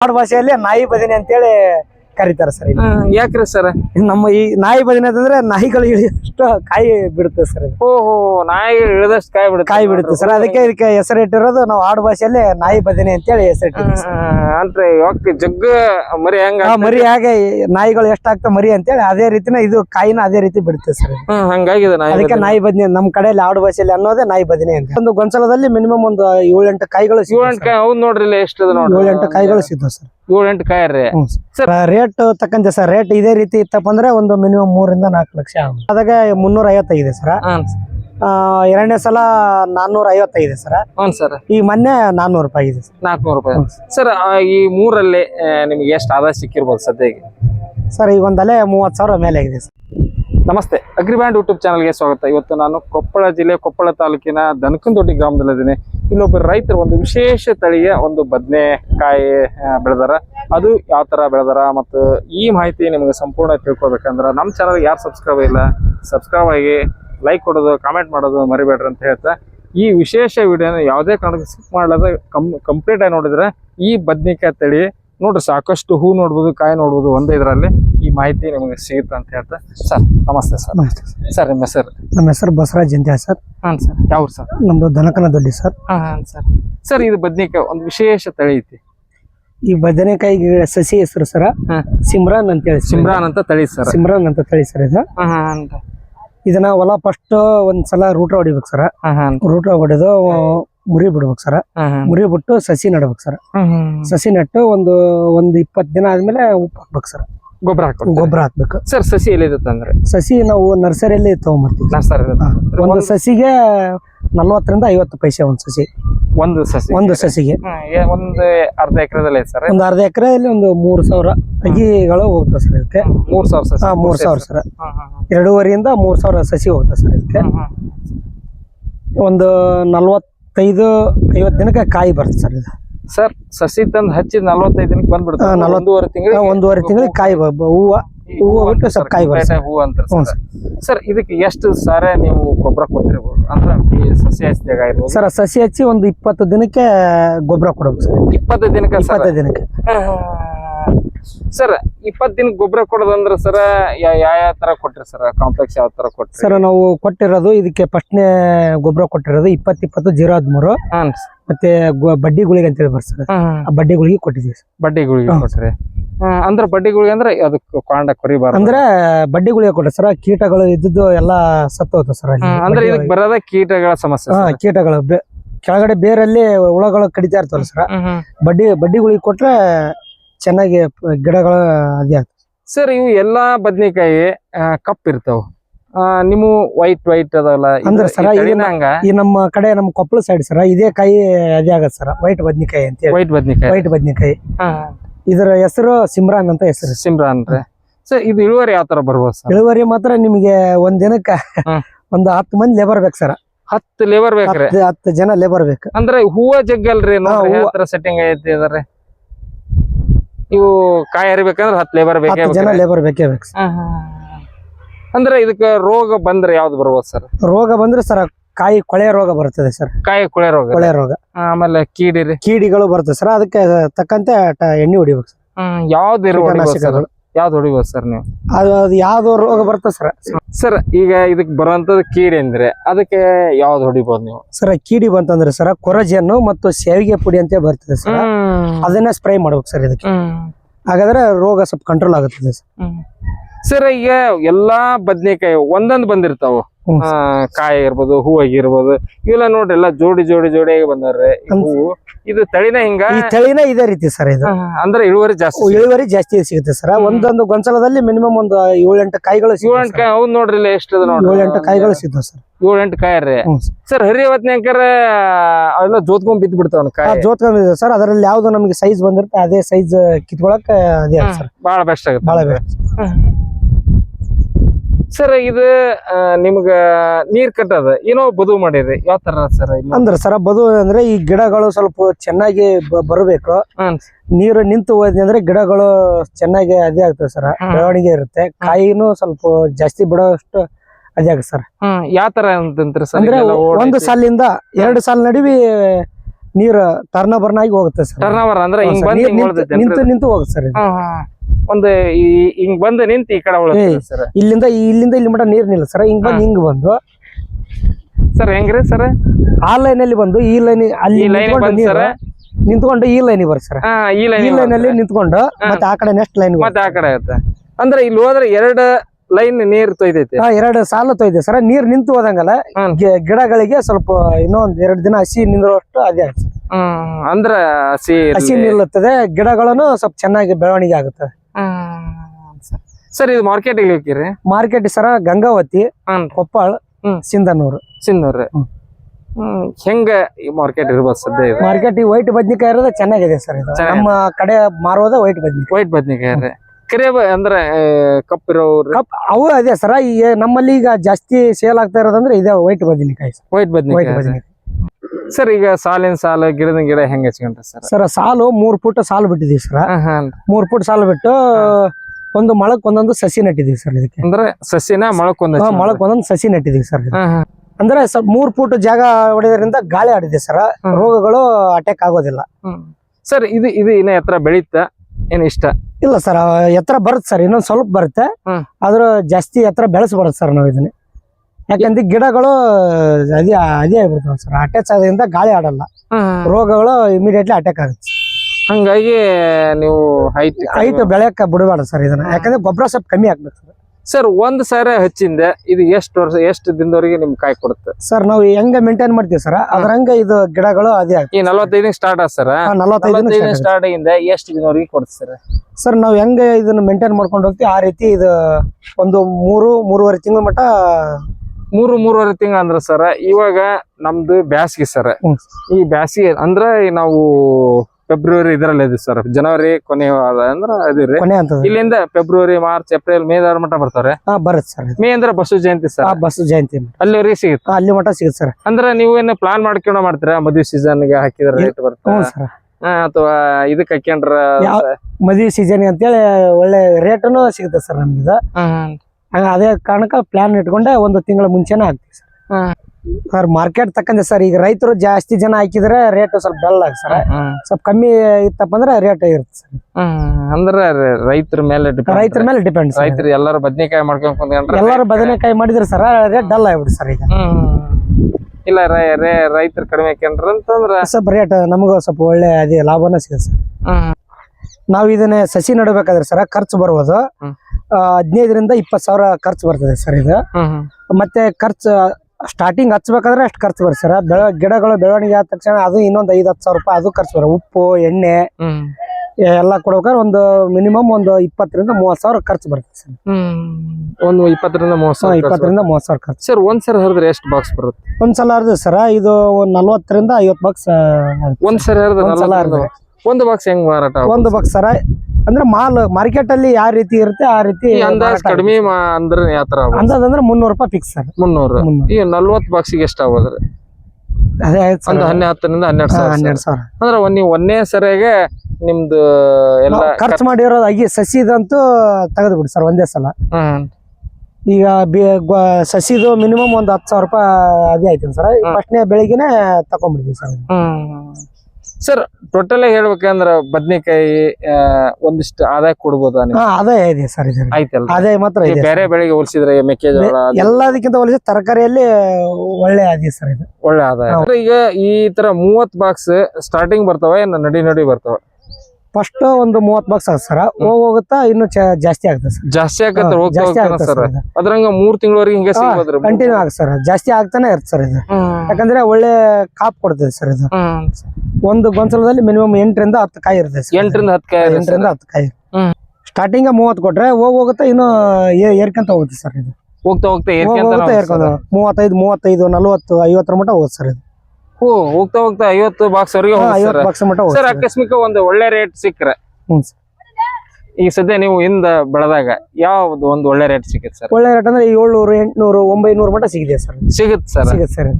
ಆಡು ಭಾಷೆಯಲ್ಲಿ ನಾಯಿ ಬದಿನಿ ಅಂತೇಳಿ ಕರೀತಾರೆ ಸರ್. ಯಾಕ್ರಿ ಸರ್ ನಮ್ಮ ಈ ನಾಯಿ ಬದನೆ ಅಂತಂದ್ರೆ ನಾಯಿಗಳು ಇಳಿಯಷ್ಟು ಕಾಯಿ ಬಿಡುತ್ತೆ ಸರ್. ಓಹೋ ನಾಯಿ ಇಳಿದಷ್ಟು ಕಾಯಿ ಬಿಡುತ್ತೆ ಕಾಯಿ ಬಿಡುತ್ತೆ ಸರ್ ಅದಕ್ಕೆ ಇದಕ್ಕೆ ಹೆಸರು ಇಟ್ಟಿರೋದು ನಾವು ಆಡು ಭಾಷೆಯಲ್ಲಿ ನಾಯಿ ಬದನೆ ಅಂತೇಳಿ ಹೆಸರು ಇಟ್ಟಿದ್ದೀವಿ ಸರ್. ಅಂದ್ರೆ ಯಾಕೆ ಜಗ್ಗ ಮರಿ ಹಂಗ ಮರಿ ಹಾಗೆ ನಾಯಿಗಳು ಎಷ್ಟಾಗ್ತಾವ ಮರಿ ಅಂತೇಳಿ ಅದೇ ರೀತಿನ ಇದು ಕಾಯಿನ ಅದೇ ರೀತಿ ಬಿಡುತ್ತೆ ಸರ್. ಹಂಗಾಗಿದೆ ಅದಕ್ಕೆ ನಾಯಿ ಬದನೆ ನಮ್ಮ ಕಡೆಯಲ್ಲಿ ಆಡು ಭಾಷೆಯಲ್ಲಿ ಅನ್ನೋದೇ ನಾಯಿ ಬದನೆ ಅಂತ ಒಂದು ಗೊಂಚಲದಲ್ಲಿ ಮಿನಿಮಮ್ ಒಂದು ಏಳೆಂಟು ಕಾಯಿಗಳು ಸಿಗುತ್ತೆ ಕಾಯಿ ಹೌದ್ ನೋಡ್ರಿ ಎಷ್ಟು ಏಳೆಂಟು ಕಾಯಿಗಳು ಸಿಗ್ತಾವ ಸರ್ ಏಳು ಎಂಟು ಕಾಯಿ ರೀ ಸರ್ ರೇಟ್ ತಕ್ಕಂತೆ ಸರ್. ರೇಟ್ ಇದೇ ರೀತಿ ಇತ್ತಪ್ಪ ಅಂದ್ರೆ ಒಂದು ಮಿನಿಮಮ್ ಮೂರಿಂದ ನಾಲ್ಕು ಲಕ್ಷ ಅದಾಗ ಮುನ್ನೂರ ಐವತ್ತೈದು ಸರ್. ಹಾಂ ಎರಡನೇ ಸಲ ನಾನ್ನೂರ ಐವತ್ತೈದು ಸರ್. ಹ್ಮ್ ಸರ್. ಈ ಮೊನ್ನೆ ನಾನ್ನೂರು ರೂಪಾಯಿ ಇದೆ ಸರ್. ನಾಲ್ಕುನೂರು ರೂಪಾಯಿ ಸರ್ ಈ ಮೂರಲ್ಲಿ ನಿಮ್ಗೆ ಎಷ್ಟು ಆದಾಯ ಸಿಕ್ಕಿರ್ಬೋದು ಸದ್ಯಕ್ಕೆ? ಸರ್ ಈಗ ಒಂದಲ್ಲೇ ಅಲೆ ಮೂವತ್ತು ಸಾವಿರ ಮೇಲೆ ಆಗಿದೆ ಸರ್. ನಮಸ್ತೆ. ಅಗ್ರಿಬ್ಯಾಂಡ್ ಯೂಟ್ಯೂಬ್ ಚಾನಲ್ಗೆ ಸ್ವಾಗತ. ಇವತ್ತು ನಾನು ಕೊಪ್ಪಳ ಜಿಲ್ಲೆ ಕೊಪ್ಪಳ ತಾಲೂಕಿನ ದನಕನದೊಡ್ಡಿ ಗ್ರಾಮದಲ್ಲಿದ್ದೀನಿ. ಇಲ್ಲೊಬ್ಬರು ರೈತರು ಒಂದು ವಿಶೇಷ ತಳಿಯ ಒಂದು ಬದನೆಕಾಯಿ ಬೆಳೆದಾರ. ಅದು ಯಾವ ತರ ಬೆಳೆದಾರ ಮತ್ತು ಈ ಮಾಹಿತಿ ನಿಮಗೆ ಸಂಪೂರ್ಣ ತಿಳ್ಕೊಬೇಕಂದ್ರೆ ನಮ್ಮ ಚಾನಲ್ ಯಾರು ಸಬ್ಸ್ಕ್ರೈಬ್ ಇಲ್ಲ ಸಬ್ಸ್ಕ್ರೈಬ್ ಆಗಿ ಲೈಕ್ ಕೊಡೋದು ಕಾಮೆಂಟ್ ಮಾಡೋದು ಮರಿಬೇಡ್ರಿ ಅಂತ ಹೇಳ್ತಾ. ಈ ವಿಶೇಷ ವಿಡಿಯೋನ ಯಾವುದೇ ಕಾರಣಕ್ಕೆ ಸ್ಕಿಪ್ ಮಾಡಲಾದ ಕಂ ಕಂಪ್ಲೀಟ್ ಆಗಿ ನೋಡಿದ್ರೆ ಈ ಬದ್ನಿಕಾಯಿ ತಳಿ ನೋಡ್ರಿ ಸಾಕಷ್ಟು ಹೂ ನೋಡ್ಬೋದು, ಕಾಯಿ ನೋಡ್ಬೋದು ಒಂದೇ ಇದರಲ್ಲಿ. ಮಾಹಿತಿ ನಿಮಗೆ ಸಿಗುತ್ತೆ ಅಂತ ಹೇಳ್ತಾ ಸರ್ ನಮಸ್ತೆ ಸರ್. ನಮಸ್ತೆ ಸರ್. ಸರ್ ನಿಮ್ಮ ಹೆಸರು? ನಮ್ಮ ಹೆಸರು ಬಸವರಾಜ್ ಅಂತ ಸರ್. ಹಾಂ ಸರ್ ಯಾವ ಸರ್? ನಮ್ದು ದನಕನ ದೊಡ್ಡಿ ಸರ್. ಹಾಂ ಹಾಂ ಸರ್. ಸರ್ ಇದು ಬದನೆಕಾಯಿ ಒಂದು ವಿಶೇಷ ತಳಿ ಐತಿ. ಈ ಬದನೆಕಾಯಿ ಸಸಿ ಹೆಸರು ಸರ ಹಾಂ. ಸಿಮ್ರಾನ್ ಅಂತ ಹೇಳಿ ಸಿಮ್ರಾನ್ ಅಂತ ತಳಿ ಸರ್. ಸಿಮ್ರಾನ್ ಅಂತ ತಳಿ ಸರ್ ಇದು. ಹಾಂ ಹಾಂ ಇದನ್ನ ಹೊಲ ಫಸ್ಟ್ ಒಂದ್ ಸಲ ರೂಟ್ರ ಹೊಡಿಬೇಕು ಸರ್. ಹಾಂ ಹಾಂ. ರೂಟ್ರ ಹೊಡೆದು ಮುರಿ ಬಿಡ್ಬೇಕು ಸರ್. ಹಾಂ ಮುರಿ ಬಿಟ್ಟು ಸಸಿ ನಡ್ಬೇಕು ಸರ್. ಸಸಿ ನೆಟ್ಟು ಒಂದು ಒಂದು ಇಪ್ಪತ್ತು ದಿನ ಆದ್ಮೇಲೆ ಉಪ್ಪು ಹಾಕ್ಬೇಕು ಸರ್. ಗೊಬ್ಬರ ಹಾಕಬೇಕು ಗೊಬ್ಬರ ಹಾಕ್ಬೇಕು. ಸರ್ ಸಸಿ ಎಲ್ಲಿ ಅಂದ್ರೆ ಸಸಿ ನಾವು ನರ್ಸರಿಯಲ್ಲಿ ತಗೊಂಬರ್ತೀವಿ. ನರ್ಸರಿ ಸರ್ ಒಂದು ಸಸಿಗೆ ನಲ್ವತ್ತರಿಂದ ಐವತ್ತು ಪೈಸೆ ಒಂದು ಸಸಿ. ಒಂದು ಸಸಿ. ಒಂದು ಸಸಿಗೆ. ಒಂದು ಅರ್ಧ ಎಕರೆದಲ್ಲಿ ಸರ್? ಒಂದು ಅರ್ಧ ಎಕರೆಯಲ್ಲಿ ಒಂದು ಮೂರು ಸಾವಿರ ಅಗಿಗಳು ಹೋಗುತ್ತೆ ಸರ್ ಇದಕ್ಕೆ. ಮೂರು ಸಾವಿರ ಸಸಿ. ಹಾ ಮೂರು ಸಾವಿರ ಸರ್. ಎರಡೂವರೆಯಿಂದ ಮೂರು ಸಾವಿರ ಸಸಿ ಹೋಗುತ್ತೆ ಸರ್ ಇದಕ್ಕೆ. ಒಂದು ನಲ್ವತ್ತೈದು ಐವತ್ತು ದಿನಕ್ಕೆ ಕಾಯಿ ಬರ್ತದೆ ಸರ್ ಇದು. ಸರ್ ಸಸಿ ತಂದು ಹಚ್ಚಿದ ನಲ್ವತ್ತೈದು ದಿನಕ್ಕೆ ಬಂದ್ಬಿಡ್ತಾರೆ ಒಂದೂವರೆ ತಿಂಗಳು ಒಂದೂವರೆ ತಿಂಗಳಿಗೆ ಕಾಯಿ ಹೂವು ಹೂವು ಬಿಟ್ಟು ಸರ್ ಕಾಯಿ ಬರ್ತದೆ ಹೂವು ಅಂತ ಸರ್. ಸರ್. ಇದಕ್ಕೆ ಎಷ್ಟು ಸಾರೆ ನೀವು ಗೊಬ್ಬರ ಕೊಟ್ಟಿರ್ಬೋದು? ಅಂದ್ರೆ ಈ ಸಸಿ ಹಚ್ಚಿದಾಗ ಇರ್ಬೋದು? ಸರ್ ಸಸಿ ಹಚ್ಚಿ ಒಂದು ಇಪ್ಪತ್ತು ದಿನಕ್ಕೆ ಗೊಬ್ಬರ ಕೊಡ್ಬೇಕು ಸರ್. ಇಪ್ಪತ್ತು ದಿನಕ್ಕೆ ಇಪ್ಪತ್ತು ದಿನಕ್ಕೆ. ಸರ್ ಇಪ್ಪತ್ತು ದಿನ ಗೊಬ್ಬರ ಕೊಡೋದಂದ್ರೆ ಸರ್ ಯಾವ ಯಾವ ತರ ಕೊಟ್ರಿ ಸರ್? ಕಾಂಪ್ಲೆಕ್ಸ್ ಯಾವ ತರ ಕೊಟ್ರಿ? ಸರ್ ನಾವು ಕೊಟ್ಟಿರೋದು ಇದಕ್ಕೆ ಫಸ್ಟ್ನೇ ಗೊಬ್ಬರ ಕೊಟ್ಟಿರೋದು ಇಪ್ಪತ್ತು ಇಪ್ಪತ್ತು ಜೀರೋ ಹದಿಮೂರು. ಮತ್ತೆ ಬಡ್ಡಿ ಗುಳಿಗೆ ಅಂತೇಳಿ ಬರ್ತದೆ ಆ ಬಡ್ಡಿ ಗುಳಿಗೆ ಕೊಟ್ಟಿದ್ದೀವಿ ಸರ್. ಬಡ್ಡಿ ಗುಳಿಗೆ ಕೊಟ್ರಿ. ಅಂದ್ರೆ ಬಡ್ಡಿ ಗುಳಿಗೆ ಅಂದ್ರೆ ಅದಕ್ಕೆ ಕಾಂಡ ಕೊರಿಬಾರ ಅಂದ್ರೆ ಬಡ್ಡಿ ಗುಳಿಗೆ ಕೊಟ್ಟರೆ ಸರ್ ಕೀಟಗಳು ಇದ್ದದ್ದು ಎಲ್ಲ ಸತ್ತು ಹೋಯ್ತು ಸರ್ ಅಂದ್ರೆ ಇದಕ್ಕೆ ಬರೋದ ಕೀಟಗಳ ಸಮಸ್ಯೆ ಹಾ ಕೀಟಗಳು. ಕೆಳಗಡೆ ಬೇರಲ್ಲಿ ಹುಳಗಳು ಕಡಿತಾ ಇರ್ತಾವಲ್ಲ ಸರ್. ಬಡ್ಡಿ ಬಡ್ಡಿ ಗುಳಿಗೆ ಕೊಟ್ರೆ ಚೆನ್ನಾಗಿ ಗಿಡಗಳ ಗಿಡಗಳು ಅದೇ ಸರ್ ಇವು ಎಲ್ಲಾ ಬದ್ನಿಕಾಯಿ ಕಪ್ ಇರ್ತಾವ. ನಿಮ್ಮ ವೈಟ್ ವೈಟ್ ಅದಲ್ಲ ಅಂದ್ರೆ ಸರ ಈ ನಮ್ಮ ಕಡೆ ನಮ್ಮ ಕೊಪ್ಪಳ ಸೈಡ್ ಸರ್ ಇದೇ ಕಾಯಿ ಅದೇ ಆಗತ್ತೆ ಸರ್ ವೈಟ್ ಬದ್ನಿಕಾಯಿ ಅಂತ ವೈಟ್ ಬದ್ನಿಕಾಯಿ. ವೈಟ್ ಬದ್ನಿಕಾಯಿ. ಇದರ ಹೆಸರು ಸಿಮ್ರಾನ್ ಅಂತ ಹೆಸರು. ಸಿಮ್ರಾನ್ ರೀ. ಸರ್ ಇದು ಇಳುವರಿ ಯಾವ ತರ ಬರ್ಬೋದು ಸರ್? ಇಳುವರಿ ಮಾತ್ರ ನಿಮಗೆ ಒಂದ್ ದಿನಕ್ಕೆ. ಒಂದು ಹತ್ತು ಮಂದಿ ಲೇಬರ್ ಬೇಕು ಸರ್. ಹತ್ತು ಲೇಬರ್ ಬೇಕ್ರಿ ಹತ್ತು ಜನ ಲೇಬರ್ ಬೇಕು. ಅಂದ್ರೆ ಹೂವ ಜಗ್ಗಲ್ರಿ ಸೆಟ್ಟಿಂಗ್ ಐತಿ ಇವು ಕಾಯಿ ಹರಿಬೇಕಂದ್ರೆ ಹತ್ತು ಲೇಬರ್ ಬೇಕೇ ಹತ್ತು ಜನ ಲೇಬರ್ ಬೇಕೇ ಬೇಕು sir. ಅಂದ್ರೆ ಇದಕ್ಕೆ ರೋಗ ಬಂದ್ರೆ ಯಾವ್ದು ಬರ್ಬೋದು ಸರ್? ರೋಗ ಬಂದ್ರೆ ಸರ್ ಕಾಯಿ ಕೊಳೆ ರೋಗ ಬರ್ತದೆ ಸರ್. ಕಾಯಿ ಕೊಳೆ ರೋಗ. ಕೊಳೆ ರೋಗ. ಆಮೇಲೆ ಕೀಡಿ ಕೀಡಿಗಳು ಬರ್ತದೆ ಸರ್ ಅದಕ್ಕೆ ತಕ್ಕಂತೆ ಟ- ಎಣ್ಣೆ ಹೊಡಿಬೇಕು ಸರ್. ಹ್ಮ್ ಯಾವ್ದು ಕೀಟನಾಶಕಗಳು. ಯಾವ್ದು ಹೊಡಿಬೋದು ಸರ್ ನೀವು? ಅದು ಅದು ಯಾವ್ದು ರೋಗ ಬರ್ತದೆ ಸರ್. ಸರ್ ಈಗ ಇದಕ್ ಬರುವಂತದ್ದು ಕೀಡಿ ಅಂದ್ರೆ ಅದಕ್ಕೆ ಯಾವ್ದು ಹೊಡಿಬೋದು ನೀವು? ಸರ್ ಕೀಡಿ ಬಂತಂದ್ರೆ ಸರ್ ಕೊರಜಿಯನ್ನು ಮತ್ತು ಸೇವಿಗೆ ಪುಡಿ ಅಂತ ಬರ್ತದೆ ಸರ್. ಅದನ್ನ ಸ್ಪ್ರೇ ಮಾಡ್ಬೇಕು ಸರ್ ಇದಕ್ಕೆ. ಹಾಗಾದ್ರೆ ರೋಗ ಸ್ವಲ್ಪ ಕಂಟ್ರೋಲ್ ಆಗುತ್ತದೆ ಸರ್. ಸರ್ ಈಗ ಎಲ್ಲಾ ಬದ್ನೆಕಾಯಿ ಒಂದೊಂದ್ ಬಂದಿರ್ತಾವ. ಕಾಯಿ ಆಗಿರ್ಬೋದು ಹೂ ಆಗಿರ್ಬೋದು ಇವೆಲ್ಲ ನೋಡ್ರಿ ಎಲ್ಲ ಜೋಡಿ ಜೋಡಿ ಜೋಡಿಯಾಗಿ ಬಂದವ್ರಿ ಹೂವು ಇದು ತಳಿನ ಹಿಂಗ? ಈ ತಳಿನ ಇದೇ ರೀತಿ ಸರ್ ಇದು. ಅಂದ್ರೆ ಇಳುವರಿ ಜಾಸ್ತಿ ಇಳುವರಿ ಜಾಸ್ತಿ ಸಿಗುತ್ತೆ ಸರ್. ಒಂದೊಂದು ಗೊಂಚಲದಲ್ಲಿ ಮಿನಿಮಮ್ ಒಂದು ಏಳೆಂಟು ಕಾಯಿಗಳು ಏಳು ಸಿಗ್ತವೆ ಎಂಟು ಕಾಯಿ ಹೌದ್ ನೋಡ್ರಿ ಎಷ್ಟು ಎಷ್ಟದ ನೋಡ್ರಿ. ಏಳೆಂಟು ಕಾಯಿಗಳು ಸಿಗ್ತಾವ ಸರ್. ಏಳೆಂಟು ಕಾಯಿ ರೀ. ಸರ್. ಹರಿ ಹೊತ್ನ್ಯಾಕರ ಅವೆಲ್ಲ ಜೋತ್ಕೊಂಡ್ ಬಿದ್ದು ಬಿಡ್ತಾವ ಕಾಯಿ? ಜೋತ್ಕೊಂಡಿದೆ ಸರ್. ಅದರಲ್ಲಿ ಯಾವ್ದು ನಮಗೆ ಸೈಜ್ ಬಂದಿರುತ್ತೆ ಅದೇ ಸೈಜ್ ಕಿತ್ಕೊಳಕ್ ಅದೇ ಸರ್. ಬಹಳ ಬೆಸ್ಟ್ ಆಗುತ್ತೆ. ಬಹಳ ಬೇಡ ಸರ್ ಇದು ನಿಮ್ಗ ನೀರ್ ಕಟ್ಟದ. ಏನೋ ಬದು ಮಾಡಿರಿ. ಯಾವ ತರ ಸರ್ ಅಂದ್ರ ಸರ ಬದು ಅಂದ್ರೆ ಈ ಗಿಡಗಳು ಸ್ವಲ್ಪ ಚೆನ್ನಾಗಿ ಬರಬೇಕು. ನೀರು ನಿಂತು ಹೋದ್ನಿ ಅಂದ್ರೆ ಗಿಡಗಳು ಚೆನ್ನಾಗಿ ಅದೇ ಆಗ್ತದೆ ಸರ್. ಬೆಳವಣಿಗೆ ಇರುತ್ತೆ. ಕಾಯಿನೂ ಸ್ವಲ್ಪ ಜಾಸ್ತಿ ಬಿಡೋಷ್ಟು ಅದೇ ಆಗುತ್ತೆ ಸರ್. ಯಾವ ತರ ಅಂತಂದ್ರೆ ಸರ್? ಅಂದ್ರೆ ಒಂದು. ಸಾಲಿಂದ ಎರಡು ಸಾಲ್ ನಡುವೆ ನೀರು ಟರ್ನ್ ಆಗಿ ಹೋಗುತ್ತೆ ಸರ್. ಟರ್ನ್ ಅಂದ್ರೆ ನಿಂತು- ನಿಂತು ಹೋಗುತ್ತೆ ಸರ್ ಒಂದು ಹಿಂಗ್ ಬಂದು ನಿಂತು ಈ ಕಡೆ ಸರ್? ಇಲ್ಲಿಂದ ಇಲ್ಲಿಂದ ಇಲ್ಲಿ ಮಟ ನೀರ್ ನಿಲ್ಲ ಸರ್. ಹಿಂಗ್ ಬಂದು. ಹಿಂಗ್ ಬಂದು. ಸರ್ ಹೆಂಗ್ರಿ ಸರ್? ಆ ಲೈನ್ ಅಲ್ಲಿ ಬಂದು ಈ ಲೈನ್ ಅಲ್ಲಿ ಲೈನ್ ನಿಂತ್ಕೊಂಡು ಸರ್? ನಿಂತ್ಕೊಂಡು ಈ ಲೈನ್ ಬರ್ ಸರ್. ಈ ಲೈನ್ ಅಲ್ಲಿ ನಿಂತ್ಕೊಂಡು ಮತ್ತೆ ಆ ಕಡೆ ನೆಕ್ಸ್ಟ್ ಲೈನ್ ಮತ್ತೆ ಆ ಕಡೆ ಆಗುತ್ತೆ ಅಂದ್ರೆ ಇಲ್ಲಿ ಹೋದ್ರೆ ಎರಡು ಲೈನ್ ನೀರ್ ತೊಯ್ದೈತಿ. ಎರಡು ಸಾಲ ತೊಯ್ದೆ ಸರ್. ನೀರ್ ನಿಂತು ಹೋದಂಗಲ್ಲ. ಗಿಡಗಳಿಗೆ ಸ್ವಲ್ಪ ಇನ್ನೊಂದ್ ಎರಡ್ ದಿನ ಹಸಿ ನಿಂದಿರುವಷ್ಟು ಅದೇ ಅಂದ್ರ ಹಸಿ ಹಸಿ ನಿಲ್ಲುತ್ತದೆ ಗಿಡಗಳನ್ನು ಸ್ವಲ್ಪ ಚೆನ್ನಾಗಿ ಬೆಳವಣಿಗೆ ಆಗುತ್ತೆ. ಸರ್. ಇದು ಮಾರ್ಕೆಟ್ ಇಲ್ಲಿ ಮಾರ್ಕೆಟ್ ಸರ ಗಂಗಾವತಿ ಕೊಪ್ಪಳ ಸಿಂಧನೂರ್. ಸಿಂಧನೂರು. ಹೆಂಗ ಈ ಮಾರ್ಕೆಟ್ ಇರ್ಬೋದು ಸದ್ಯ ಮಾರ್ಕೆಟ್ ಈ ವೈಟ್ ಬದ್ನಿಕಾಯಿ ಇರೋದ ಚೆನ್ನಾಗಿದೆ ಸರ್ ಇದು. ನಮ್ಮ ಕಡೆ ಮಾರೋದ ವೈಟ್ ಬದ್ನಿಕಾಯಿ. ವೈಟ್ ಬದ್ನಿಕಾಯಿ ರೀ. ಕರಿಯ ಅಂದ್ರೆ ಕಪ್ ಇರೋರು ಕಪ್ ಅವು ಅದೇ ಸರ ಈ ನಮ್ಮಲ್ಲಿ ಈಗ ಜಾಸ್ತಿ ಸೇಲ್ ಆಗ್ತಾ ಇರೋದಂದ್ರೆ ಇದೆ ವೈಟ್ ಬದ್ನಿಕಾಯಿ ವೈಟ್ ಬದ್ನಿಕಾಯಿ. ಸರ್ ಈಗ ಸಾಲಿನ ಸಾಲು ಗಿಡದ ಗಿಡ ಹೆಂಗ್ ಹಚ್ಕೊಂಡ್ರಿ ಸರ್? ಸರ್ ಸಾಲು ಮೂರ್ ಫುಟ್ ಸಾಲು ಬಿಟ್ಟಿದೀವಿ ಸರ್. ಮೂರ್ ಫುಟ್ ಸಾಲು ಬಿಟ್ಟು ಒಂದು ಮೊಳಕ್ ಒಂದೊಂದು ಸಸಿ ನೆಟ್ಟಿದೀವಿ ಸರ್ ಇದಕ್ಕೆ. ಅಂದ್ರೆ ಸಸಿನ ಮೊಳಕ್ ಒಂದ್ ಮಳಕ್ ಒಂದೊಂದು ಸಸಿ ನೆಟ್ಟಿದೀವಿ ಸರ್ ಅಂದ್ರೆ ಸ್ವಲ್ಪ ಮೂರ್ ಫುಟ್ ಜಾಗ ಹೊಡೆಯೋದ್ರಿಂದ ಗಾಳಿ ಆಡಿದೆ ಸರ್. ರೋಗಗಳು ಅಟ್ಯಾಕ್ ಆಗೋದಿಲ್ಲ. ಸರ್ ಇದು ಇದು ಇನ್ನ ಎತ್ತರ ಬೆಳೀತ? ಏನ್ ಇಷ್ಟ? ಇಲ್ಲ ಸರ್ ಎತ್ತರ ಬರುತ್ತೆ ಸರ್. ಇನ್ನೊಂದ್ ಸ್ವಲ್ಪ ಬರುತ್ತೆ. ಆದ್ರೂ ಆದ್ರ ಜಾಸ್ತಿ ಎತ್ತರ ಬೆಳೆಸಬಾರದು ಸರ್ ನಾವು ಇದನ್ನ. ಯಾಕಂದ್ರೆ ಗಿಡಗಳು ಅದೇ ಅದೇ ಆಗ್ಬಿಡ್ತಾವ ಸರ್. ಅಟ್ಯಾಚ್ ಆದ್ರಿಂದ ಗಾಳಿ ಆಡಲ್ಲ. ರೋಗಗಳು ಇಮಿಡಿಯೇಟ್ಲಿ ಅಟ್ಯಾಕ್ ಆಗುತ್ತೆ. ಹಂಗಾಗಿ ನೀವು ಹೈಟ್ ಹೈಟ್ ಬೆಳೆಯಕ್ಕೆ ಬಿಡಬಾರ್ದು ಸರ್ ಇದನ್ನ. ಯಾಕಂದ್ರೆ ಗೊಬ್ಬರ ಸ್ವಲ್ಪ ಕಮ್ಮಿ ಆಗ್ಬೇಕು ಸರ್. ಸರ್ ಒಂದ್ ಸಾರಿ ಹಚ್ಚಿಂದ ಇದು ಎಷ್ಟು ವರ್ಷ ಎಷ್ಟು ದಿನದವರೆಗೆ ನಿಮ್ ಕಾಯಿ ಕೊಡುತ್ತೆ? ಸರ್ ನಾವು ಹೆಂಗ ಮೇಂಟೈನ್ ಮಾಡ್ತೀವಿ ಸರ್ ಅದ್ರಂಗ ಇದು ಗಿಡಗಳು ಅದೇ ಆಗ್ತದೆ ಈ ನಲವತ್ತೈದಕ್ಕೆ ಸ್ಟಾರ್ಟ್ ಆಗ ಸರ್? ನಲವತ್ತೈದು ನಲವತ್ತೈದು ಸ್ಟಾರ್ಟ್ ಆಗಿಂದ ಎಷ್ಟು ದಿನವರೆಗೆ ಕೊಡುತ್ತೆ ಸರ್? ಸರ್ ನಾವು ಹೆಂಗ ಇದನ್ನ ಮೇಂಟೈನ್ ಮಾಡ್ಕೊಂಡು ಹೋಗ್ತೀವಿ ಆ ರೀತಿ ಇದು ಒಂದು ಮೂರು ಮೂರುವರೆ ತಿಂಗಳ ಮಟ್ಟ ಮೂರು ಮೂರುವರೆ ತಿಂಗಳ ಅಂದ್ರೆ ಸರ್ ಇವಾಗ ನಮ್ದು ಬ್ಯಾಸಿಗೆ ಸರ್. ಈ ಬ್ಯಾಸಿಗೆ ಅಂದ್ರ ನಾವು ಫೆಬ್ರವರಿ ಇದರಲ್ಲಿ ಇದೆ ಸರ್. ಜನವರಿ ಕೊನೆ ಅದ ಅಂದ್ರ ಅದಿರಿ ಇಲ್ಲಿಂದ ಫೆಬ್ರವರಿ ಮಾರ್ಚ್ ಏಪ್ರಿಲ್ ಮೇ ದಾರ ಮಟ್ಟ ಬರ್ತಾರೆ. ಹಾ ಬರುತ್ತೆ ಸರ್ ಮೇ ಅಂದ್ರೆ ಬಸವ ಜಯಂತಿ ಸರ್. ಬಸ್ ಜಯಂತಿ ಅಲ್ಲಿವರೆಗೆ ಸಿಗುತ್ತೆ ಅಲ್ಲಿ ಮಟ್ಟ ಸಿಗುತ್ತೆ ಸರ್. ಅಂದ್ರ ನೀವು ಏನು ಪ್ಲಾನ್ ಮಾಡ್ಕೊಂಡು ಮಾಡ್ತೀರಾ? ಮದುವೆ ಸೀಸನ್ಗೆ ಹಾಕಿದ್ರೆ ರೇಟ್ ಬರುತ್ತೆ ಸರ್. ಅಥವಾ ಇದಕ್ಕೆ ಹಾಕ್ಯಂಡ್ರ ಯಾವ- ಮದುವೆ ಸೀಸನ್ ಅಂತೇಳಿ ಒಳ್ಳೆ ರೇಟ್ ಸಿಗುತ್ತೆ ಸರ್ ನಮ್ಗೆ. ಅದೇ ಕಾರಣಕ್ಕೆ ಪ್ಲಾನ್ ಇಟ್ಕೊಂಡೆ ಒಂದು ತಿಂಗಳ ಮುಂಚೆನೆ ಹಾಕ್ತೀವಿ ಸರ್. ಸರ್ ಮಾರ್ಕೆಟ್ ತಕ್ಕಂತೆ ಸರ್ ಈಗ ರೈತರು ಜಾಸ್ತಿ ಜನ ಹಾಕಿದ್ರೆ ರೇಟ್ ಸ್ವಲ್ಪ ಡಲ್ ಆಗ ಸರ್. ಸ್ವಲ್ಪ ಕಮ್ಮಿ ಇತ್ತಪ್ಪ ಅಂದ್ರೆ ರೇಟ್ ಇರುತ್ತೆ ಸರ್. ಅಂದ್ರೆ ರೈತರ ಮೇಲೆ ರೈತರ ಮೇಲೆ ಡಿಪೆಂಡ್ ರೈತರು ಎಲ್ಲರೂ ಬದನೆಕಾಯಿ ಮಾಡ್ಕೊಂಡ್ ಕುಂತ್ಕೊಂಡ್ರೆ ಎಲ್ಲರೂ ಬದನೆಕಾಯಿ ಮಾಡಿದ್ರೆ ಸರ್ ರೇಟ್ ಡಲ್ ಆಗ್ಬಿಡಿ ಸರ್ ಈಗ. ಇಲ್ಲ ರೈತರು ಕಡಿಮೆ ಹಾಕ್ಯಂಡ್ರ ಅಂತಂದ್ರ ಸ್ವಲ್ಪ ರೇಟ್ ನಮಗೂ ಸ್ವಲ್ಪ ಒಳ್ಳೆ ಅದೇ ಲಾಭನ ಸಿಗುತ್ತೆ ಸರ್. ನಾವು ಇದನ್ನ ಸಸಿ ನಡಬೇಕಾದ್ರೆ ಸರ್ ಖರ್ಚು ಬರ್ಬೋದು ಹದಿನೈದರಿಂದ ಇಪ್ಪತ್ತು ಸಾವಿರ ಖರ್ಚು ಬರ್ತದೆ ಸರ್ ಇದು. ಮತ್ತೆ ಖರ್ಚು ಸ್ಟಾರ್ಟಿಂಗ್ ಹಚ್ಬೇಕಾದ್ರೆ ಅಷ್ಟು ಖರ್ಚು ಬರುತ್ತೆ ಸರ್. ಬೆಳ ಗಿಡಗಳು ಬೆಳವಣಿಗೆ ಆದ ತಕ್ಷಣ ಅದು ಇನ್ನೊಂದು ಐದು ಹತ್ತು ಸಾವಿರ ರೂಪಾಯಿ ಅದು ಖರ್ಚು ಬರುತ್ತೆ. ಉಪ್ಪು ಎಣ್ಣೆ ಎಲ್ಲ ಕೊಡ್ಬೇಕಾದ್ರೆ ಒಂದು ಮಿನಿಮಮ್ ಒಂದು ಇಪ್ಪತ್ತರಿಂದ ಮೂವತ್ತು ಸಾವಿರ ಖರ್ಚು ಬರುತ್ತೆ ಸರ್. ಒಂದು ಇಪ್ಪತ್ತರಿಂದ ಮೂವತ್ತು ಸಾವಿರ ಇಪ್ಪತ್ತರಿಂದ ಮೂವತ್ತು ಸಾವಿರ ಖರ್ಚು. ಸರ್ ಒಂದ್ ಸರಿ ಹರಿದ್ರೆ ಎಷ್ಟು ಬಾಕ್ಸ್ ಬರುತ್ತೆ? ಒಂದ್ಸಲ ಹರಿದ್ರೆ ಸರ ಇದು ಒಂದು ನಲ್ವತ್ತರಿಂದ ಐವತ್ತು ಬಾಕ್ಸ್ ಒಂದ್ ಸರಿ ಹರಿದ್ರೆ ಒಂದ್ ಬಾಕ್ಸ್ ಹೆಂಗ್ ಮಾರಾಟ? ಒಂದು ಬಾಕ್ಸ್ ಸರ. ಅಂದ್ರೆ ಮಾಲ್ ಮಾರ್ಕೆಟ್ ಅಲ್ಲಿ ಯಾವ ರೀತಿ ಇರುತ್ತೆ ಆ ರೀತಿ ಅಂದಾಜ್ ಕಡಿಮೆ ಅಂದ್ರೆ ಯಾವ ತರ. ಅಂದಾಜ್ ಅಂದ್ರೆ ಮುನ್ನೂರು ರೂಪಾಯಿ ಫಿಕ್ಸ್ ಸರ್. ಮುನ್ನೂರು. ಈ ನಲ್ವತ್ತು ಬಾಕ್ಸಿಗೆ ಎಷ್ಟು ಆಗೋದ್ರೆ ಅದೇ? ಒಂದು ಹತ್ತರಿಂದ ಹನ್ನೆರಡು ಸಾವಿರ ಹನ್ನೆರಡು ಸಾವಿರ. ಅಂದ್ರೆ ಒಂದ್ ನೀವು ಒಂದೇ ಸರಿಯಾಗಿ ನಿಮ್ದು ಎಲ್ಲ ಖರ್ಚು ಮಾಡಿರೋದು ಅಗಿ ಸಸಿದಂತೂ ತೆಗೆದು ಬಿಡಿ ಸರ್ ಒಂದೇ ಸಲ. ಈಗ ಸಸಿದು ಮಿನಿಮಮ್ ಒಂದ್ ಹತ್ತು ಸಾವಿರ ರೂಪಾಯಿ ಅದೇ ಆಯ್ತು ಸರ್. ಫಸ್ಟ್ನೇ ಬೆಳಿಗ್ಗೆನೆ ತಕೊಂಡ್ಬಿಡ್ತೀವಿ ಸರ್. ಸರ್ ಟೋಟಲ್ ಹೇಳ್ಬೇಕಂದ್ರ ಬದ್ನೆಕಾಯಿ ಆ, ಒಂದಿಷ್ಟು ಆದಾಯ ಕೊಡ್ಬೋದಾ ನೀವು ಹಾ ಅದೇ ಇದೆ ಸರ್ ಇದು ಆಯ್ತಲ್ಲ ಆದಾಯ ಮಾತ್ರ ಈ ಇದೆ ಬೇರೆ ಬೆಳೆಗೆ ಹೋಲಿಸಿದ್ರೆ ಮೆಕ್ಕೆಜೋಳ ಅದು ಎಲ್ಲದಕ್ಕಿಂತ ಹೋಲಿಸಿ ತರಕಾರಿಯಲ್ಲಿ ಒಳ್ಳೆ ಅದೇ ಸರ್ ಇದು. ಒಳ್ಳೆ ಆದಾಯ. ಅಂದ್ರೆ ಈಗ ಈ ತರ ಮೂವತ್ ಬಾಕ್ಸ್ ಸ್ಟಾರ್ಟಿಂಗ್ ಬರ್ತಾವ ಏನ್ ನಡಿ ನಡಿ ಬರ್ತಾವ? ಫಸ್ಟ್ ಒಂದು ಮೂವತ್ ಬಾಕ್ಸ್ ಆಗುತ್ತೆ ಸರ್. ಹೋಗ್ ಹೋಗುತ್ತಾ ಇನ್ನು ಜಾಸ್ತಿ ಆಗುತ್ತೆ ಸರ್. ಜಾಸ್ತಿ ಆಗತ್ತೆ ಜಾಸ್ತಿ ಆಗುತ್ತೆ ಸರ್. ಅದ್ರಂಗ ಮೂರ್ ತಿಂಗಳವರೆಗೆ ಹಿಂಗೆ ಸಿಗ್ಬೋದ್ರಿ ಕಂಟಿನ್ಯೂ ಆಗುತ್ತೆ ಸರ್. ಜಾಸ್ತಿ ಆಗ್ತಾನೆ ಇರುತ್ತೆ ಸರ್ ಇದು. ಯಾಕಂದ್ರೆ ಒಳ್ಳೆ ಕಾಪ್ ಕೊಡ್ತದೆ ಸರ್ ಇದು. ಒಂದು ಗೊಂಚಲದಲ್ಲಿ ಮಿನಿಮಮ್ ಎಂಟರಿಂದ ಹತ್ತು ಕಾಯಿ ಇರುತ್ತೆ ಸರ್. ಎಂಟರಿಂದ ಹತ್ತು ಕಾಯಿ ಎಂಟರಿಂದ ಹತ್ತು ಕಾಯಿ. ಸ್ಟಾರ್ಟಿಂಗ್ ಮೂವತ್ತು ಕೊಟ್ರೆ ಹೋಗ್ ಹೋಗುತ್ತಾ ಇನ್ನು ಏರ್ಕಂತ ಹೋಗುತ್ತೆ ಸರ್ ಇದು. ಹೋಗ್ತಾ ಹೋಗ್ತಾ ಮೂವತ್ತೈದು ಮೂವತ್ತೈದು ನಲ್ವತ್ತು ಐವತ್ತರ ಮಟ್ಟ ಹೋಗುತ್ತೆ ಸರ್ ಇದು. ಹೋ ಹೋಗ್ತಾ ಹೋಗ್ತಾ ಐವತ್ತು ಬಾಕ್ಸ್ ವರೆಗೆ ಹಾ, ಐವತ್ತು ಸರ್. ಬಾಕ್ಸ್ ಮಟ್ಟ ಸರ್ ಆಕಸ್ಮಿಕ ಒಂದು ಒಳ್ಳೆ ರೇಟ್ ಸಿಕ್ಕ್ರೆ. ಹ್ಞೂ ಸರ್. ಈಗ ಸದ್ಯ ನೀವು ಹಿಂದ ಬೆಳೆದಾಗ ಯಾವ್ದು ಒಂದು ಒಳ್ಳೆ ರೇಟ್ ಸಿಗುತ್ತೆ ಸರ್? ಒಳ್ಳೆ ರೇಟ್ ಅಂದ್ರೆ ಏಳ್ನೂರು ಎಂಟ್ನೂರು ಒಂಬೈನೂರು ಮಟ್ಟ ಸಿಗಿದೆ ಸರ್. ಸಿಗುತ್ತೆ ಸರ್. ಸಿಗುತ್ತೆ ಸರ್.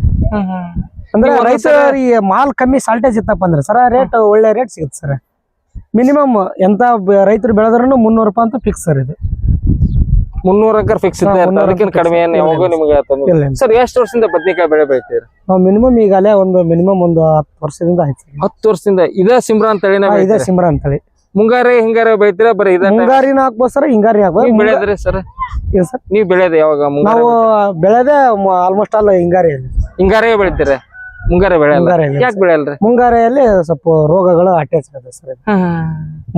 ಅಂದ್ರೆ ನೀವು ಒಂದೊಂದ್ ರೈತರಿಗೆ ಮಾಲ್ ಕಮ್ಮಿ ಸಾಲ್ಟೇಜ್ ಇತ್ತಪ್ಪ ಅಂದ್ರೆ ಸರ್ ರೇಟ್ ಒಳ್ಳೆ ರೇಟ್ ಸಿಗುತ್ತೆ ಸರ್. ಮಿನಿಮಮ್ ಎಂತ ಬ- ರೈತರು ಬೆಳೆದ್ರೂ ಮುನ್ನೂರು ರೂಪಾಯಿ ಅಂತ ಫಿಕ್ಸ್ ಸರ್ ಇದು. ಮುನ್ನೂರ ಅಂಕರ್ ಫಿಕ್ಸ್ ಹಾ, ಇದೆ ಮುನ್ನೂರ ಅದಕ್ಕಿಂತ ಕಡಿಮೆ ಏನ್ ಯಾವಾಗೂ. ನಿಮ್ಗೆ. ಸರ್ ಎಷ್ಟು ವರ್ಷದಿಂದ ಬದ್ನಿಕಾಯಿ ಬೆಳೆ ಬೆಳಿತೀರಿ? ನಾವು ಮಿನಿಮಮ್ ಈಗಲೇ ಒಂದು ಮಿನಿಮಮ್ ಒಂದು ಹತ್ತು ವರ್ಷದಿಂದ ಆಯ್ತು. ಹತ್ತು ವರ್ಷದಿಂದ. ಇದೇ ಸಿಮ್ರಾನ್ ತಳಿನ ಇದೇ ಇದೆ ಬೆಳಿತೀರಿ? ಸಿಮ್ರ ಅಂತೇಳಿ. ಮುಂಗಾರಿ ಹಿಂಗಾರಿ ಬೆಳಿತೀರಾ? ಬರೀ ಇದ ಮುಂಗಾರಿನ ಹಾಕ್ಬೋದು ಸರ್ ಹಿಂಗಾರಿ ಹಾಕ್ಬೋದು ಬೆಳೆದ್ರಿ ಸರ್? ಸರ್? ನೀವು ಬೆಳೆದ ಯಾವಾಗ? ಮುಂಗಾರಿ ನಾವು ಬೆಳೆದೇ ಆಲ್ಮೋಸ್ಟ್ ಅಲ್ಲ ಹಿಂಗಾರಿ ಹಿಂಗಾರಿಯೇ ಬೆಳಿತೀರ? ಮುಂಗಾರಿ ಬೆಳೆಯಲ್ಲ ಯಾಕೆ ಬೆಳೆಯಲ್ರಿ ಮುಂಗಾರಿಯಲ್ಲಿ ಸ್ವಲ್ಪ ರೋಗಗಳು ಅಟ್ಯಾಚ್ ಆಗುತ್ತೆ ಸರ್.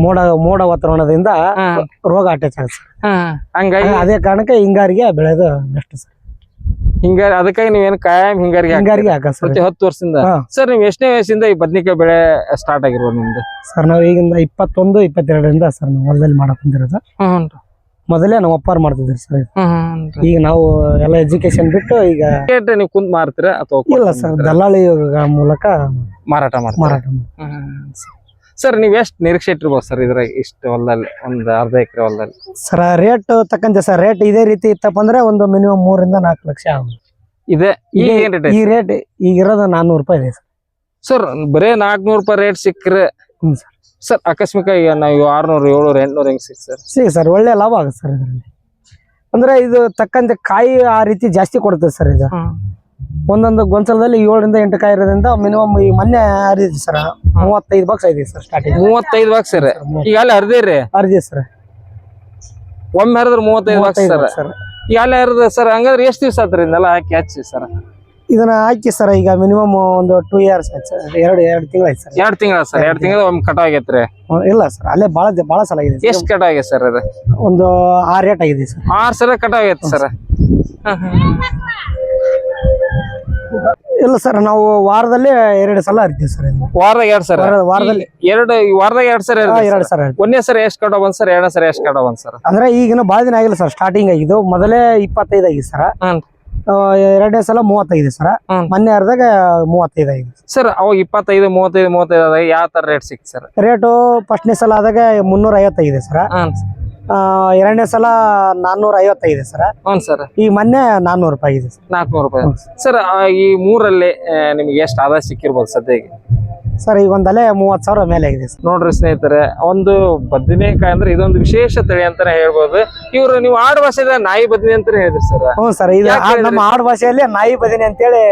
ಮೋಡ ಮೋಡ ವಾತಾವರಣದಿಂದ ರೋಗ ಅಟ್ಯಾಚ್ ಆಗುತ್ತೆ ಹಂಗಾಗಿ ಅದೇ ಕಾರಣಕ್ಕೆ ಹಿಂಗಾರಿಗೆ ಬೆಳೆದು ಬೆಸ್ಟ್ ಸರ್. ಹಿಂಗಾರಿ ಅದಕ್ಕಾಗಿ ನೀವೇನು ಕಾಯಂ ಹಿಂಗಾರಿಗೆ. ಹಿಂಗಾರಿಗೆ ಹಾಕ ಸರ್. ಹತ್ತು ವರ್ಷದಿಂದ. ಸರ್ ನೀವು ಎಷ್ಟನೇ ವಯಸ್ಸಿಂದ ಈ ಬದ್ನಿಕಾಯಿ ಬೆಳೆ ಸ್ಟಾರ್ಟ್ ಆಗಿರ್ಬೋದು ನಿಮ್ದು? ಸರ್ ನಾವು ಈಗಿಂದ ಇಪ್ಪತ್ತೊಂದು ಇಪ್ಪತ್ತೆರಡರಿಂದ ಸರ್ ನಾವು ಹೊಲದಲ್ಲಿ ಮಾಡಕ್ ಕುಂತಿರೋದು. ಮೊದಲೇ ನಾವು ಅಪ್ಪಾರ್ ಮಾಡ್ತಿದ್ವಿ ಸರ್. ಈಗ ನಾವು ಎಲ್ಲ ಎಜುಕೇಶನ್ ಬಿಟ್ಟು ಈಗ ರೇಟ್ ನೀವು ಕುಂತ ಮಾರ್ತೀರಾ ಅಥವಾ ಇಲ್ಲ ಸರ್ ದಲ್ಲಾಳಿ ಮೂಲಕ ಮಾರಾಟ ಮಾಡ್ತೀರಾ? ಮಾರಾಟ ಮಾಡ್ತೀವಿ. ಸರ್. ನೀವ್ ಎಷ್ಟು ನಿರೀಕ್ಷೆ ಇಟ್ಟಿರ್ಬೋದು ಸರ್ ಇದ್ರಾಗ ಇಷ್ಟು ಹೊಲದಲ್ಲಿ ಒಂದ್ ಅರ್ಧ ಎಕರೆ ಹೊಲದಲ್ಲಿ? ಸರ್ ರೇಟ್ ತಕ್ಕಂತೆ ಸರ್ ರೇಟ್ ಇದೇ ರೀತಿ ಇತ್ತಪ್ಪ ಅಂದ್ರೆ ಒಂದು ಮಿನಿಮಮ್ ಮೂರಿಂದ ನಾಲ್ಕು ಲಕ್ಷ ಆಗುತ್ತೆ. ಇದೆ? ಈಗ ಏನ್ ರೇಟ್ ಈ ರೇಟ್ ಈಗಿರೋದು ನಾನ್ನೂರು ರೂಪಾಯಿ ಇದೆ ಸರ್. ಸರ್ ಬರೇ ನಾಲ್ಕನೂರು ರೂಪಾಯಿ ರೇಟ್ ಸಿಕ್ಕರೆ ಹ್ಮ್ ಸರ್. ಸರ್ ಆಕಸ್ಮಿಕ ಈಗ ನಾವು ಆರ್ನೂರು ಏಳ್ನೂರು ಎಂಟ್ನೂರು ಹೆಂಗ್ ಸಿಗ್ತ ಸರ್? ಸಿಗ ಸರ್ ಒಳ್ಳೆ ಲಾಭ ಆಗುತ್ತೆ ಸರ್ ಇದರಲ್ಲಿ. ಅಂದ್ರೆ ಇದು ತಕ್ಕಂತೆ ಕಾಯಿ ಆ ರೀತಿ ಜಾಸ್ತಿ ಕೊಡುತ್ತೆ ಸರ್ ಇದು. ಒಂದೊಂದು ಗೊಂಚಲದಲ್ಲಿ ಏಳರಿಂದ ಎಂಟು ಕಾಯಿ ಇರೋದ್ರಿಂದ ಮಿನಿಮಮ್ ಈ ಮೊನ್ನೆ ಹರಿದಿದೆ ಸರ್. ಮೂವತ್ತೈದು ಬಾಕ್ಸ್ ಆಗಿದೆ ಸರ್ ಸ್ಟಾರ್ಟಿಂಗ್ ಮೂವತ್ತೈದು ಬಾಕ್ಸ್ ಸರ್ ಈಗ ಅಲ್ಲಿ ಹರಿದಿರಿ? ಹರಿದಿದೆ ಸರ್. ಒಮ್ಮೆ ಹರಿದ್ರೆ ಮೂವತ್ತೈದು ಬಾಕ್ಸ್ ಸರ್. ಈಗ ಅಲ್ಲಿ ಹರಿದ್ರೆ ಸರ್ ಹಂಗಾದ್ರೆ ಎಷ್ಟು ದಿವಸ ಆತ್ರಿ ಇದನ್ನೆಲ್ಲ ಹಾಕಿ ಹಚ್ಚಿ ಸರ್? ಇದನ್ನ ಹಾಕಿ ಸರ್ ಈಗ ಮಿನಿಮಮ್ ಒಂದು ಟೂ ಇಯರ್ಸ್ ಆಯ್ತು ಸರ್. ಎರಡು ಎರಡು ತಿಂಗಳು ಆಯ್ತು ಸರ್. ಎರಡು ತಿಂಗಳ ಸರ್? ಎರಡು ತಿಂಗಳ ಒಮ್ಮೆ ಕಟ್ ಆಗೈತ್ರಿ? ಇಲ್ಲ ಸರ್ ಅಲ್ಲೇ ಬಹಳ ಬಹಳ ಸಲ ಆಗಿದೆ ಎಷ್ಟು ಕಟ್ ಆಗಿದೆ ಸರ್ ಅದು ಒಂದು ಆರು ರೇಟ್ ಆಗಿದೆ ಸರ್. ಆರು ಸಲ ಕಟ್ ಆಗೈತೆ ಸರ್? ಇಲ್ಲ ಸರ್ ನಾವು ವಾರದಲ್ಲಿ ಎರಡು ಸಲ ಹರಿತೀವಿ ಸರ್ ವಾರದಾಗ ಎರಡು ಸರ್ ವಾರದಲ್ಲಿ. ಎರಡು ವಾರದಾಗ ಎರಡು ಸರ್ ಎರಡು ಸರ್? ಒಂದೇ ಸರ್ ಎಷ್ಟು ಕಟ್ಟೋ ಬಂದ್ ಸರ್ ಎರಡನೇ ಸರ್ ಎಷ್ಟು ಕಟ್ಟೋ ಬಂದ್ ಸರ್ ಅಂದ್ರೆ ಈಗಿನ ಭಾಳ ದಿನ ಆಗಿಲ್ಲ ಸರ್ ಸ್ಟಾರ್ಟಿಂಗ್ ಆಗಿದ್ದು ಮೊದಲೇ ಇಪ್ಪತ್ತೈದು ಆಗಿದೆ ಸರ್. ಎರಡನೇ ಸಲ ಮೂವತ್ತೈದು ಸರ್. ಮೊನ್ನೆ ಅರ್ಧಾಗ ಮೂವತ್ತೈದು ಆಗಿದೆ. ಸರ್ ಅವಾಗ ಇಪ್ಪತ್ತೈದು ಮೂವತ್ತೈದು ಮೂವತ್ತೈದು ಆದಾಗ ಯಾವ ತರ ರೇಟ್ ಸಿಕ್ತು ಸರ್? ರೇಟು ಫಸ್ಟ್ನೇ ಸಲ ಆದಾಗ ಮುನ್ನೂರ ಐವತ್ತೈದು ಸರ್. ಎರಡನೇ ಸಲ ನಾನ್ನೂರ ಐವತ್ತೈದು ಸರ್. ಹ್ಞೂ ಸರ್. ಈಗ ಮೊನ್ನೆ ನಾನ್ನೂರು ರೂಪಾಯಿ ಇದೆ ಸರ್. ನಾಲ್ಕುನೂರು ರೂಪಾಯಿ. ಸರ್. ಈ ಮೂರಲ್ಲಿ ನಿಮ್ಗೆ ಎಷ್ಟು ಆದಾಯ ಸಿಕ್ಕಿರ್ಬೋದು ಸದ್ಯಕ್ಕೆ? ಸರ್ ಈಗ ಒಂದಲೇ ಮೂವತ್ತು ಸಾವಿರ ಮೇಲೆ ಆಗಿದೆ ಸರ್. ನೋಡ್ರಿ ಸ್ನೇಹಿತರೆ ಒಂದು ಬದನೆಕಾಯಿ ಅಂದ್ರೆ ಇದೊಂದು ವಿಶೇಷ ತಳಿ ಅಂತಾನೆ ಹೇಳ್ಬೋದು. ಇವರು ನೀವು ಆಡು ಭಾಷೆದ ನಾಯಿ ಬದನೆ ಅಂತಾನೆ ಹೇಳಿದ್ರಿ ಸರ್. ಹ್ಞೂ ಸರ್ ಇದು? ನಮ್ಮ ಆಡು ಭಾಷೆಯಲ್ಲಿ ನಾಯಿ ಅಂತ ಅಂತೇಳಿ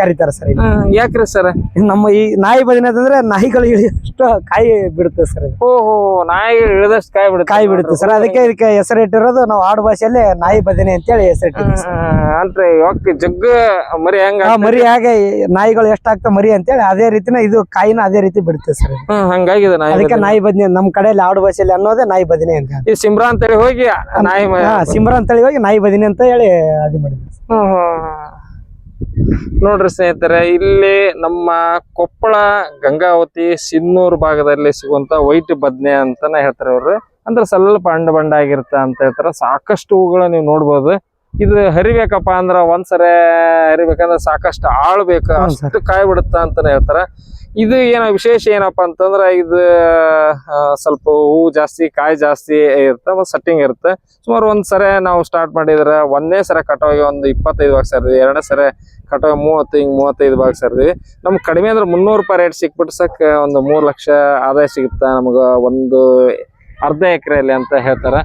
ಕರೀತಾರೆ ಸರ್ ಯಾಕ್ರಿ ಸರ್ ನಮ್ಮ ಈ ನಾಯಿ ಬದಿನಿ ಅಂತಂದ್ರೆ ನಾಯಿಗಳು ಇಳಿಯಷ್ಟು ಕಾಯಿ ಬಿಡುತ್ತೆ ಸರ್ ಓಹೋ ನಾಯಿ ಇಳಿದಷ್ಟು ಕಾಯಿ ಬಿಡುತ್ತೆ ಕಾಯಿ ಬಿಡುತ್ತೆ ಸರ್ ಅದಕ್ಕೆ ಇದಕ್ಕೆ ಹೆಸರು ಇಟ್ಟಿರೋದು ನಾವು ಆಡು ಭಾಷೆಯಲ್ಲಿ ನಾಯಿ ಬದಿನಿ ಅಂತೇಳಿ ಸರ್. ಅಂದ್ರೆ ಇವಾಗ ಜಗ್ಗ ಮರಿ ಹಂಗ ಮರಿ ಹಾಗೆ ನಾಯಿಗಳು ಎಷ್ಟಾಗ್ತಾವ ಮರಿ ಅಂತೇಳಿ ಅದೇ ರೀತಿನ ಇದು ಕಾಯಿನ ಅದೇ ರೀತಿ ಬಿಡುತ್ತೆ ಸರ್. ಹಂಗಾಗಿದೆ ಅದಕ್ಕೆ. ನಾಯಿ ಬದಿನೆ ನಮ್ಮ ಕಡೆಯಲ್ಲಿ ಆಡು ಭಾಷೆಯಲ್ಲಿ ಅನ್ನೋದೇ ನಾಯಿ ಬದಿನೆ ಅಂತ ಈ ಸಿಮ್ರಾ ಅಂತೇಳಿ ಹೋಗಿ ನಾಯಿ ಸಿಮ್ರ ಅಂತೇಳಿ ಹೋಗಿ ನಾಯಿ ಬದಿನೆ ಅಂತ ಹೇಳಿ ಅದು ಮಾಡಿದ್ವಿ ಹ್ಮ್. ನೋಡ್ರಿ ಸ್ನೇಹಿತರೆ ಇಲ್ಲಿ ನಮ್ಮ ಕೊಪ್ಪಳ ಗಂಗಾವತಿ ಸಿನ್ನೂರು ಭಾಗದಲ್ಲಿ ಸಿಗುವಂತ ವೈಟ್ ಬದ್ನೆ ಅಂತಾನೆ ಹೇಳ್ತಾರೆ ಅವ್ರು. ಅಂದ್ರೆ ಸ್ವಲ್ಪ ಅಂಡ ಬಂಡ ಆಗಿರುತ್ತೆ ಅಂತ ಹೇಳ್ತಾರೆ. ಸಾಕಷ್ಟು ಹೂಗಳ ನೀವು ನೋಡ್ಬೋದು. ಇದು ಹರಿಬೇಕಪ್ಪ ಅಂದ್ರೆ ಒಂದ್ಸರಿ ಹರಿಬೇಕಂದ್ರೆ ಸಾಕಷ್ಟು ಆಳ್ಬೇಕು. ಅಷ್ಟು ಕಾಯಿ ಬಿಡುತ್ತ ಅಂತಾನೆ ಹೇಳ್ತಾರ. ಇದು ಏನ ವಿಶೇಷ ಏನಪ್ಪಾ ಅಂತಂದ್ರ ಇದು ಸ್ವಲ್ಪ ಹೂವು ಜಾಸ್ತಿ, ಕಾಯಿ ಜಾಸ್ತಿ ಇರುತ್ತೆ ಸೆಟ್ಟಿಂಗ್ ಸಟ್ಟಿಂಗ್ ಇರುತ್ತೆ. ಸುಮಾರು ಒಂದ್ ಸರಿ ನಾವು ಸ್ಟಾರ್ಟ್ ಮಾಡಿದ್ರೆ ಒಂದನೇ ಸರ ಕಟಾವಿಗೆ ಒಂದು ಇಪ್ಪತ್ತೈದು ಭಾಗ ಸರಿ ಎರಡನೇ ಸರಿ ಕಟಾವ್ ಮೂವತ್ತು, ಹಿಂಗ್ ಮೂವತ್ತೈದು ಭಾಗ ಸರಿ ನಮ್ಗೆ ಕಡಿಮೆ ಅಂದ್ರೆ ಮುನ್ನೂರು ರೂಪಾಯಿ ರೇಟ್ ಸಿಕ್ಬಿಟ್ಟು ಸಕ್ ಒಂದು ಮೂರು ಲಕ್ಷ ಆದಾಯ ಸಿಗುತ್ತ ನಮಗ ಒಂದು ಅರ್ಧ ಎಕರೆಯಲ್ಲಿ ಅಂತ ಹೇಳ್ತಾರ.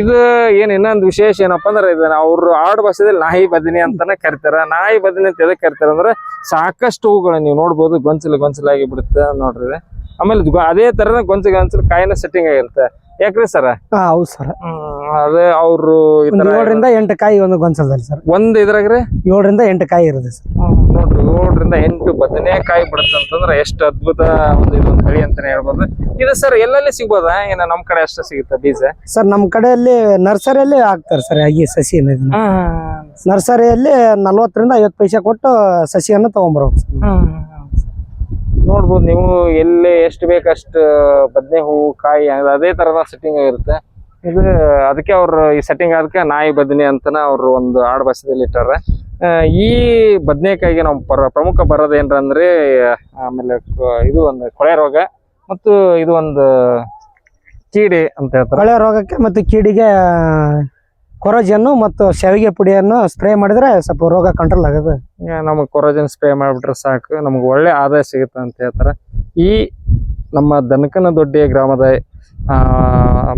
ಇದು ಏನ್ ಇನ್ನೊಂದು ವಿಶೇಷ ಏನಪ್ಪ ಅಂದ್ರೆ ಇದು ಅವ್ರು ಆಡು ಭಾಷೆದಲ್ಲಿ ನಾಯಿ ಬದನಿ ಅಂತಾನೆ ಕರಿತಾರ. ನಾಯಿ ಬದನಿ ಅಂತ ಎದಕ್ ಕರಿತಾರ ಅಂದ್ರೆ ಸಾಕಷ್ಟು ಹೂಗಳು ನೀವು ನೋಡ್ಬೋದು ಗೊಂಚಲು ಗೊಂಚಲಾಗಿ ಬಿಡುತ್ತೆ ನೋಡ್ರಿ ಆಮೇಲೆ ಅದೇ ತರ ಗೊಂಚಲು ಗೊಂಚಲು ಕಾಯಿನ ಸೆಟ್ಟಿಂಗ್ ಆಗಿರುತ್ತೆ. ಯಾಕ್ರಿ ಸರ್? ಹೌದು ಸರ್. ಅದೇ ಅವ್ರು ಏಳರಿಂದ ಎಂಟು ಕಾಯಿ ಒಂದು ಗೊಂಚಲದಲ್ಲಿ ಸರ್. ಒಂದ್ ಇದ್ರಾಗ್ರಿ? ಏಳರಿಂದ ಎಂಟು ಕಾಯಿ ಇರುತ್ತೆ ಸರ್. ನೋಡ್ರಿ ಏಳರಿಂದ ಎಂಟು ಬದನೆಕಾಯಿ ಬಿಡುತ್ತೆ ಅಂತಂದ್ರೆ ಎಷ್ಟು ಅದ್ಭುತ ಒಂದು ಇದೊಂದು ತಳಿ ಅಂತಾನೆ ಹೇಳ್ಬೋದು. ಇದು ಸರ್ ಎಲ್ಲೆಲ್ಲಿ ಸಿಗ್ಬೋದಾ? ಏನ ನಮ್ ಕಡೆ ಅಷ್ಟು ಸಿಗುತ್ತೆ ಬೀಜ? ಸರ್ ನಮ್ಮ ಕಡೆಯಲ್ಲಿ ನರ್ಸರಿಯಲ್ಲಿ ಹಾಕ್ತಾರೆ ಸರ್ ಈ ಸಸಿ ಇದನ್ನ. ನರ್ಸರಿಯಲ್ಲಿ ನಲ್ವತ್ತರಿಂದ ಐವತ್ತು ಪೈಸೆ ಕೊಟ್ಟು ಸಸಿಯನ್ನು ತಗೊಂಡ್ಬರ್ಬೇಕು ಸರ್. ನೋಡ್ಬೋದು ನೀವು ಎಲ್ಲಿ ಎಷ್ಟು ಬೇಕಷ್ಟು ಬದನೆ ಹೂವು ಕಾಯಿ ಅದೇ ತರದ ಸೆಟ್ಟಿಂಗ್ ಆಗಿರುತ್ತೆ. ಇದು ಅದಕ್ಕೆ ಅವ್ರು ಈ ಸೆಟ್ಟಿಂಗ್ ಅದಕ್ಕೆ ನಾಯಿ ಬದನೆ ಅಂತನ ಅವರು ಒಂದು ಆಡು ಬಸದಲ್ಲಿ ಇಟ್ಟಾರ. ಈ ಬದನೆಕಾಯಿಗೆ ನಾವು ಪರ ಪ್ರಮುಖ ಬರೋದು ಏನ್ರ ಅಂದ್ರೆ ಆಮೇಲೆ ಇದು ಒಂದು ಕೊಳೆ ರೋಗ ಮತ್ತು ಇದು ಒಂದು ಕೀಡೆ ಅಂತ ಹೇಳ್ತಾರೆ. ಕೊಳೆ ರೋಗಕ್ಕೆ ಮತ್ತು ಕೀಡಿಗೆ ಕೊರೋಜನ್ನು ಮತ್ತು ಶಾವಿಗೆ ಪುಡಿಯನ್ನು ಸ್ಪ್ರೇ ಮಾಡಿದ್ರೆ ಸ್ವಲ್ಪ ರೋಗ ಕಂಟ್ರೋಲ್ ಆಗೋದು. ನಮಗೆ ಕೊರೋಜನ್ ಸ್ಪ್ರೇ ಮಾಡಿಬಿಟ್ರೆ ಸಾಕು. ನಮ್ಗೆ ಒಳ್ಳೆ ಆದಾಯ ಸಿಗುತ್ತೆ ಅಂತ ಹೇಳ್ತಾರೆ. ಈ ನಮ್ಮ ದನಕನ ದೊಡ್ಡಿ ಗ್ರಾಮದ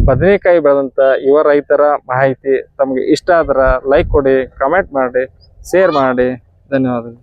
ಬದನೆಕಾಯಿ ಬೆಳೆದಂಥ ಯುವ ರೈತರ ಮಾಹಿತಿ ತಮಗೆ ಇಷ್ಟ ಆದ್ರೆ ಲೈಕ್ ಕೊಡಿ ಕಮೆಂಟ್ ಮಾಡಿ ಶೇರ್ ಮಾಡಿ. ಧನ್ಯವಾದಗಳು.